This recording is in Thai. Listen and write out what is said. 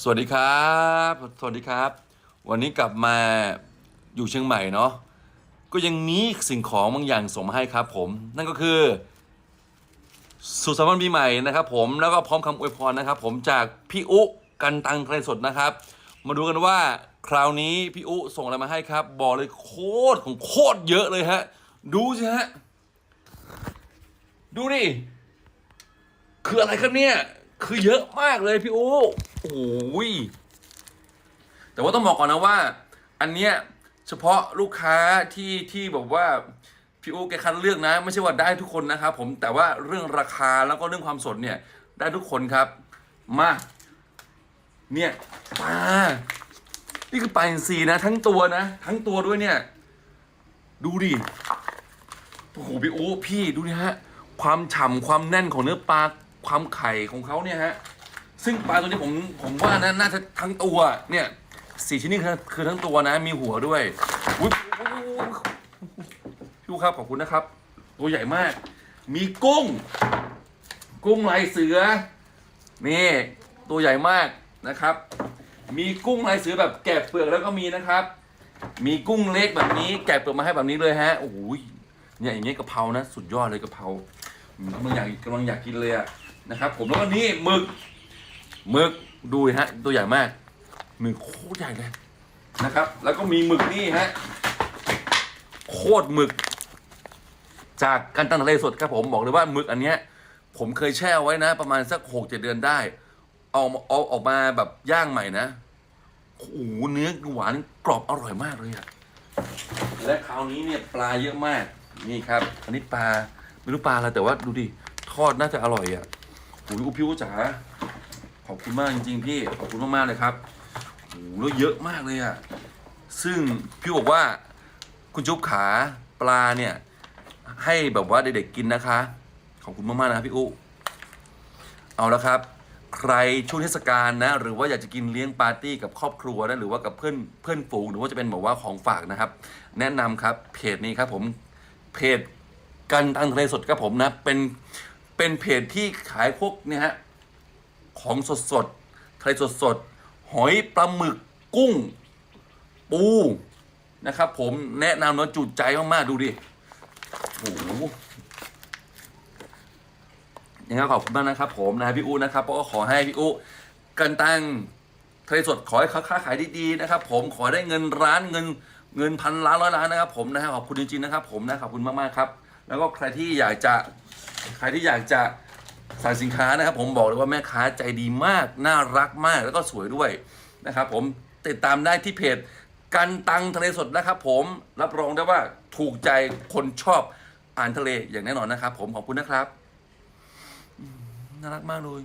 สวัสดีครับ สวัสดีครับ วันนี้กลับมาอยู่เชียงใหม่เนาะ ก็ยังมีสิ่งของบางอย่างส่งมาให้ครับผม นั่นก็คือ สุสันต์วันปีใหม่นะครับผม แล้วก็พร้อมคำอวยพรนะครับผมจากพี่อุกันตังไกรสดนะครับ มาดูกันว่าคราวนี้พี่อุส่งอะไรมาให้ครับ บอกเลยโคตรของโคตรเยอะเลยฮะ ดูสิฮะ ดูดิ คืออะไรครับเนี่ย คือเยอะมากเลยพี่อู โอ้ยแต่ว่าต้องบอกก่อนนะว่า อันเนี้ยเฉพาะลูกค้าที่ที่บอกว่าพี่อูแกคัดเลือกนะ ไม่ใช่ว่าได้ทุกคนนะครับผมแต่ว่าเรื่องราคาแล้วก็เรื่องความสดเนี่ย ได้ทุกคนครับ มาเนี่ยปลานี่คือปลาอินทรีนะ ทั้งตัวนะ ทั้งตัวด้วยเนี่ย ดูดิโอ้โหพี่อูพี่ดูนี่ฮะ ความฉ่ำความแน่นของเนื้อปลาความไข่ของเขาเนี่ยฮะ ซึ่งปลาตัวนี้ผมผมว่านะน่าจะทั้งตัวเนี่ยสี่ชิ้นนี้คือคือทั้งตัวนะมีหัวด้วยอุ๊ยพี่อูครับขอบคุณนะครับ ตัวใหญ่มาก มีกุ้ง กุ้งลายเสือนี่ตัวใหญ่มากนะครับ มีกุ้งลายเสือแบบแกะเปลือกแล้วก็มีนะครับ มีกุ้งเล็กแบบนี้ แกะเปลือกมาให้แบบนี้เลยฮะโอ้โหเนี่ยอย่างเงี้ยกะเพรานะ สุดยอดเลยกะเพรากำลังอยากกำลังอยากกินเลยอะนะครับ ผมแล้วก็นี่หมึก หมึกดูฮะ ตัวใหญ่มากหมึกโคตรใหญ่เลยนะครับ แล้วก็มีหมึกนี่ฮะโคตรหมึก จากการตั้งทะเลสดครับผมบอกเลยว่าหมึกอันเนี้ย ผมเคยแช่ไว้นะ ประมาณสักหกเจ็ดเดือนได้เอาเอาออกมาแบบย่างใหม่นะโอ้โหเนื้อหวานกรอบอร่อยมากเลยอะและคราวนี้เนี่ยปลาเยอะมากนี่ครับ อันนี้ปลาไม่รู้ปลาอะไรแต่ว่าดูดิทอดน่าจะอร่อยอะโอ้ยอุพี่อู๋จ๋า ขอบคุณมากจริงๆพี่ขอบคุณมากๆเลยครับโอ้โหแล้วเยอะมากเลยอะซึ่งพี่บอกว่าคุณจุ๊บขาปลาเนี่ยให้แบบว่าเด็กๆกินนะคะ ขอบคุณมากๆนะครับพี่อุเอาละครับ ใครช่วงเทศกาลนะ หรือว่าอยากจะกินเลี้ยงปาร์ตี้กับครอบครัวนะหรือว่ากับเพื่อนเพื่อนฝูงหรือว่าจะเป็นแบบว่าของฝากนะครับ แนะนำครับเพจนี้ครับผมเพจกันตังทะเลสดครับผมนะเป็นเป็นเพจที่ขายพวกเนี่ยฮะ ของสดสดทะเลสดสดหอยปลาหมึกกุ้ง ปูนะครับ ผมแนะนำแล้วจุใจมากๆดูดิโอ้โหยังไงขอบคุณมากนะครับ ผมนะพี่อูนะครับก็ขอให้พี่อูกันตังทะเลสดขอให้เขาค้าขายดีๆนะครับ ผมขอได้เงินร้านเงินเงินพันล้านร้อยล้านนะครับ ผมนะฮะขอบคุณจริงๆนะครับ ผมนะขอบคุณมากๆครับ แล้วก็ใครที่อยากจะใครที่อยากจะ สั่งสินค้านะครับ ผมบอกเลยว่าแม่ค้าใจดีมาก น่ารักมากแล้วก็สวยด้วยนะครับ ผมติดตามได้ที่เพจกันตังทะเลสดนะครับ ผมรับรองได้ว่าถูกใจคนชอบอ่านทะเลอย่างแน่นอนนะครับ ผมขอบคุณนะครับน่ารักมากเลย